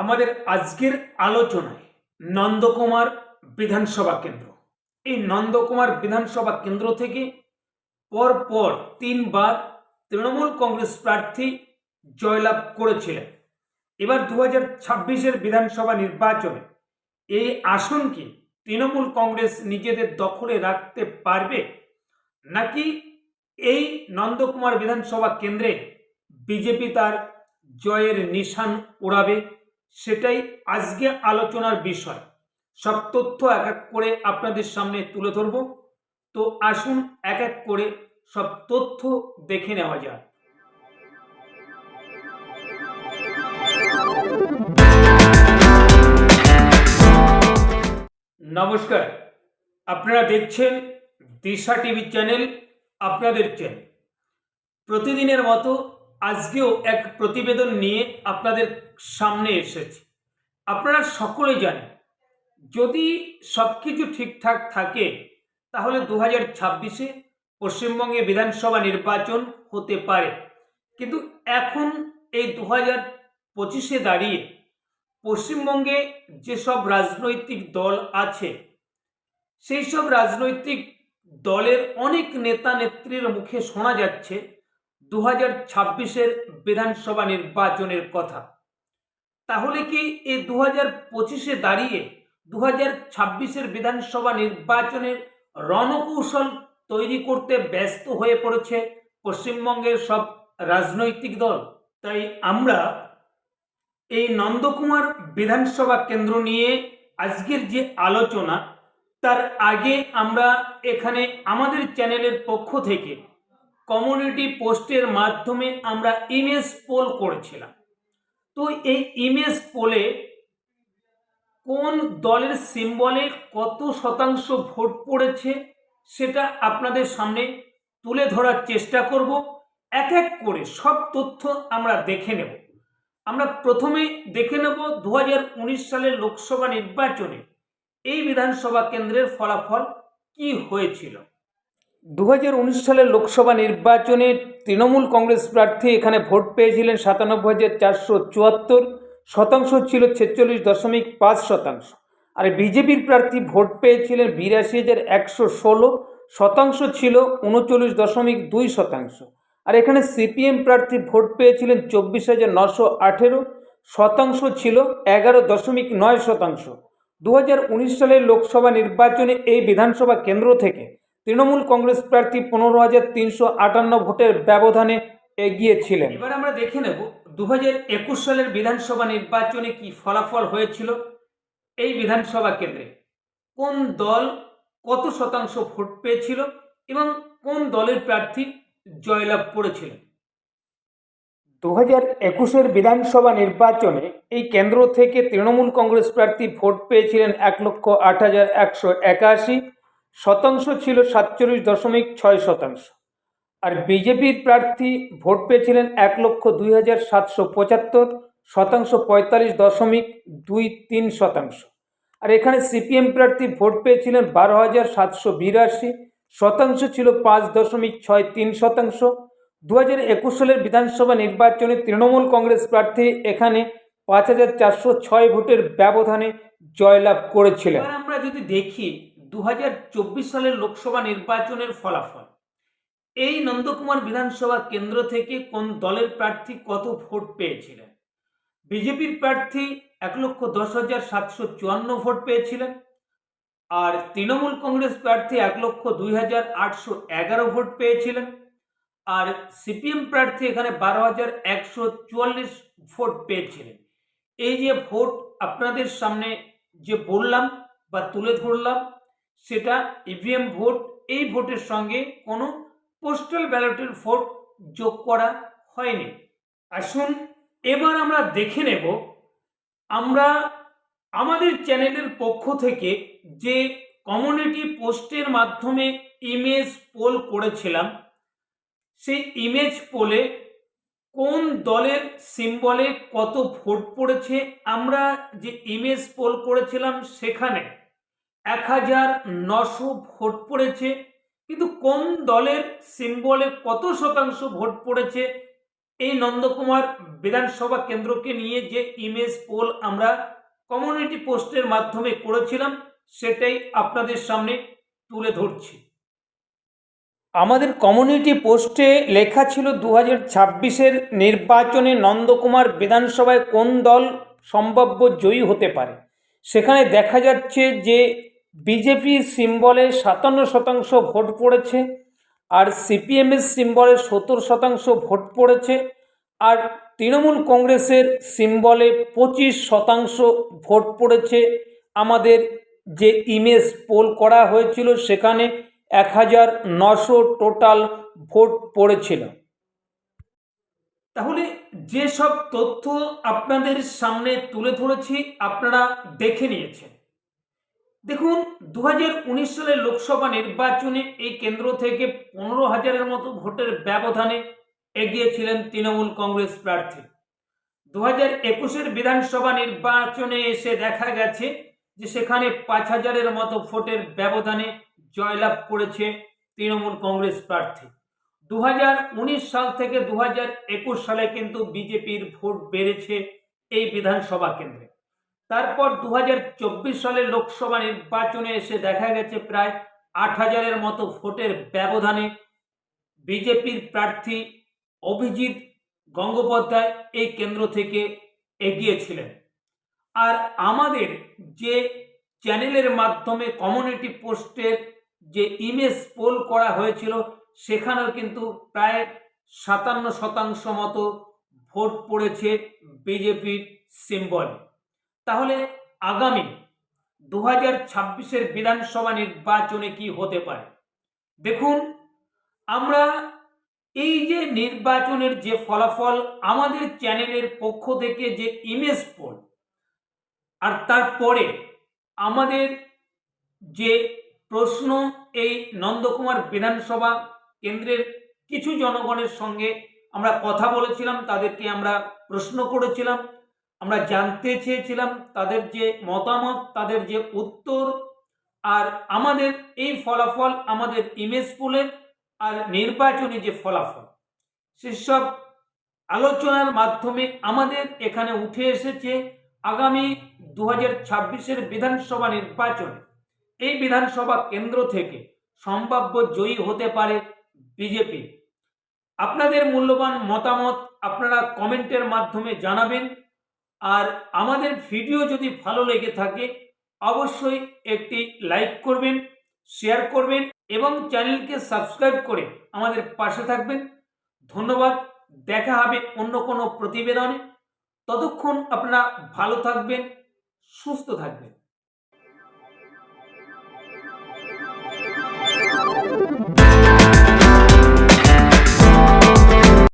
আমাদের আজকের আলোচনায় নন্দকুমার বিধানসভা কেন্দ্র। এই নন্দকুমার বিধানসভা কেন্দ্র থেকে পরপর তিনবার তৃণমূল কংগ্রেস প্রার্থী জয়লাভ করেছিলেন। এবার দু হাজার ছাব্বিশের বিধানসভা নির্বাচনে এই আসনকে তৃণমূল কংগ্রেস নিজেদের দখলে রাখতে পারবে নাকি এই নন্দকুমার বিধানসভা কেন্দ্রে বিজেপি তার জয়ের নিশান ওড়াবে সেটাই আজকে আলোচনার বিষয়। সব তথ্য এক এক করে আপনাদের সামনে তুলে ধরব। তো আসুন এক এক করে সব তথ্য দেখে নেওয়া যাক। নমস্কার, আপনারা দেখছেন দিশা টিভি চ্যানেল, আপনাদের চ্যানেল। প্রতিদিনের মতো আজকেও এক প্রতিবেদন নিয়ে আপনাদের সামনে এসেছি। আপনারা সকলেই জানেন, যদি সব কিছু ঠিকঠাক থাকে, তাহলে দু হাজার ছাব্বিশে পশ্চিমবঙ্গে বিধানসভা নির্বাচন হতে পারে। কিন্তু এখন এই দু হাজার পঁচিশে দাঁড়িয়ে পশ্চিমবঙ্গে যেসব রাজনৈতিক দল আছে, সেই সব রাজনৈতিক দলের অনেক নেতা নেত্রীর মুখে শোনা যাচ্ছে দু হাজার ছাব্বিশের বিধানসভা নির্বাচনের কথা। তাহলে কি এই দু হাজার পঁচিশে দাঁড়িয়ে দু হাজার ছাব্বিশের বিধানসভা নির্বাচনের রণকৌশল তৈরি করতে ব্যস্ত হয়ে পড়েছে পশ্চিমবঙ্গের সব রাজনৈতিক দল। তাই আমরা এই নন্দকুমার বিধানসভা কেন্দ্র নিয়ে আজকের যে আলোচনা, তার আগে আমরা এখানে আমাদের চ্যানেলের পক্ষ থেকে কমিউনিটি পোস্টের মাধ্যমে আমরা ইমেজ পোল করেছিলাম। তো এই ইমেজ পোলে কোন দলের সিম্বলে কত শতাংশ ভোট পড়েছে সেটা আপনাদের সামনে তুলে ধরার চেষ্টা করব। এক এক করে সব তথ্য আমরা দেখে নেব। আমরা প্রথমে দেখে নেব দু হাজার উনিশ সালের লোকসভা নির্বাচনে এই বিধানসভা কেন্দ্রের ফলাফল কি হয়েছিল। দু হাজার উনিশ সালের লোকসভা নির্বাচনে তৃণমূল কংগ্রেস প্রার্থী এখানে ভোট পেয়েছিলেন সাতানব্বই হাজার চারশো চুয়াত্তর। শতাংশ ছিল ছেচল্লিশ দশমিক পাঁচ শতাংশ। আর বিজেপির প্রার্থী ভোট পেয়েছিলেন বিরাশি হাজার একশো ষোলো। শতাংশ ছিল উনচল্লিশ দশমিক দুই শতাংশ। আর এখানে সিপিএম প্রার্থী ভোট পেয়েছিলেন চব্বিশ হাজার নশো আঠেরো। শতাংশ ছিল এগারো দশমিক নয় শতাংশ। দু হাজার উনিশ সালের লোকসভা নির্বাচনে এই বিধানসভা কেন্দ্র থেকে তৃণমূল কংগ্রেস প্রার্থী পনেরো হাজার তিনশো আটান্ন ভোটের ব্যবধানে এগিয়ে ছিলেন এবার আমরা দেখে নেব দু হাজার একুশ সালের বিধানসভা নির্বাচনে কি ফলাফল হয়েছিল এই বিধানসভা কেন্দ্রে? কোন দল কত শতাংশ ভোট পেয়েছিল এবং কোন দলের প্রার্থী জয়লাভ করেছিলেন দু হাজার একুশের বিধানসভা নির্বাচনে এই কেন্দ্র থেকে তৃণমূল কংগ্রেস প্রার্থী ভোট পেয়েছিলেন এক লক্ষ আট হাজার একশো একাশি শতাংশ ছিল সাতচল্লিশ দশমিক ছয় শতাংশ। আর বিজেপির প্রার্থী ভোট পেয়েছিলেন এক লক্ষ দুই হাজার সাতশো পঁচাত্তর, শতাংশ পঁয়তাল্লিশ দশমিক দুই তিন শতাংশ। আর এখানে সিপিএম প্রার্থী ভোট পেয়েছিলেন বারো হাজার সাতশো বিরাশি, শতাংশ ছিল পাঁচ দশমিক ছয় তিন শতাংশ। দু হাজার একুশ সালের বিধানসভা নির্বাচনে তৃণমূল কংগ্রেস প্রার্থী এখানে পাঁচ হাজার চারশো ছয় ভোটের ব্যবধানে জয়লাভ করেছিলেন। আমরা যদি দেখি দু হাজার চব্বিশ সালের লোকসভা নির্বাচনের ফলাফল। এই নন্দকুমার বিধানসভা কেন্দ্র থেকে কোন দলের প্রার্থী কত ভোট পেয়েছিলেন? বিজেপির প্রার্থী এক লক্ষ দশ হাজার সাতশো চুয়ান্ন ভোট পেয়েছিলেন, আর তৃণমূল কংগ্রেস প্রার্থী এক লক্ষ দুই হাজার আটশো এগারো ভোট পেয়েছিলেন, আর সিপিএম প্রার্থী এখানে বারো হাজার একশো চুয়াল্লিশ ভোট পেয়েছিলেন। এই যে ভোট আপনাদের সামনে যে বললাম বা তুলে ধরলাম সেটা ইভিএম ভোট এই ভোটের সঙ্গে কোনো পোস্টাল ব্যালটের ভোট যোগ করা হয়নি। আসুন, এবার আমরা দেখে নেব, আমরা আমাদের চ্যানেলের পক্ষ থেকে যে কমিউনিটি পোস্টের মাধ্যমে ইমেজ পোল করেছিলাম, সেই ইমেজ পোলে কোন দলের সিম্বলে কত ভোট পড়েছে, আমরা যে ইমেজ পোল করেছিলাম সেখানে এক হাজার নশো ভোট পড়েছে, কিন্তু কোন দলের সিম্বলে কত শতাংশ ভোট পড়েছে? এই নন্দকুমার বিধানসভা কেন্দ্রকে নিয়ে যে ইমেজ পোল আমরা কমিউনিটি পোস্টের মাধ্যমে করেছিলাম, সেটাই আপনাদের সামনে তুলে ধরছি। আমাদের কমিউনিটি পোস্টে লেখা ছিল দু হাজার ছাব্বিশের নির্বাচনে নন্দকুমার বিধানসভায় কোন দল সম্ভাব্য জয়ী হতে পারে? সেখানে দেখা যাচ্ছে যে বিজেপি সিম্বলে সাতান্ন শতাংশ ভোট পড়েছে আর সিপিএমের সিম্বলে সত্তর শতাংশ ভোট পড়েছে আর তৃণমূল কংগ্রেসের সিম্বলে পঁচিশ শতাংশ ভোট পড়েছে। আমাদের যে ইমেজ পোল করা হয়েছিল সেখানে এক হাজার নশো টোটাল ভোট পড়েছিল। তাহলে যেসব তথ্য আপনাদের সামনে তুলে ধরেছি, আপনারা দেখে নিয়েছেন। দেখুন দু হাজার উনিশ সালের লোকসভা নির্বাচনে এই কেন্দ্র থেকে পনেরো হাজারের মতো ভোটের ব্যবধানে এগিয়েছিলেন তৃণমূল কংগ্রেস প্রার্থী। দু হাজার একুশের বিধানসভা নির্বাচনে এসে দেখা গেছে যে সেখানে পাঁচ হাজারের মতো ভোটের ব্যবধানে জয়লাভ করেছে তৃণমূল কংগ্রেস প্রার্থী। দু হাজার উনিশ সাল থেকে দু সালে কিন্তু বিজেপির ভোট বেড়েছে এই বিধানসভা কেন্দ্রে। তারপর দু সালের লোকসভা নির্বাচনে এসে দেখা গেছে প্রায় আট হাজারের মতো ভোটের ব্যবধানে বিজেপির প্রার্থী অভিজিৎ গঙ্গোপাধ্যায় এই কেন্দ্র থেকে এগিয়েছিলেন। আর আমাদের যে চ্যানেলের মাধ্যমে কমিউনিটি পোস্টের যে ইমেজ পোল করা হয়েছিল, সেখানেও কিন্তু প্রায় সাতান্ন শতাংশ মতো ভোট পড়েছে বিজেপির সিম্বলে। তাহলে আগামী দু হাজার ছাব্বিশের বিধানসভা নির্বাচনে কি হতে পারে? দেখুন, আমরা এই যে নির্বাচনের যে ফলাফল আমাদের চ্যানেলের পক্ষ থেকে যে ইমেজ পোল, আর তারপরে আমাদের যে প্রশ্ন এই নন্দকুমার বিধানসভা কেন্দ্রের কিছু জনগণের সঙ্গে আমরা কথা বলেছিলাম, তাদেরকে আমরা প্রশ্ন করেছিলাম। আমরা জানতে চেয়েছিলাম তাদের যে মতামত, তাদের যে উত্তর, আর আমাদের এই ফলাফল আমাদের ইমেজ পোলের আর নির্বাচনী যে ফলাফল, সেসব আলোচনার মাধ্যমে আমাদের এখানে উঠে এসেছে আগামী দু হাজার ছাব্বিশের বিধানসভা নির্বাচনে। এই বিধানসভা কেন্দ্র থেকে সম্ভাব্য জয়ী হতে পারে বিজেপি। আপনাদের মূল্যবান মতামত আপনারা কমেন্টের মাধ্যমে জানাবেন। আর আমাদের ভিডিও যদি ভালো লেগে থাকে, অবশ্যই একটি লাইক করবেন, শেয়ার করবেন এবং চ্যানেলকে সাবস্ক্রাইব করে আমাদের পাশে থাকবেন। ধন্যবাদ, দেখা হবে অন্য কোনো প্রতিবেদনে। ততক্ষণ আপনারা ভালো থাকবেন, সুস্থ থাকবেন।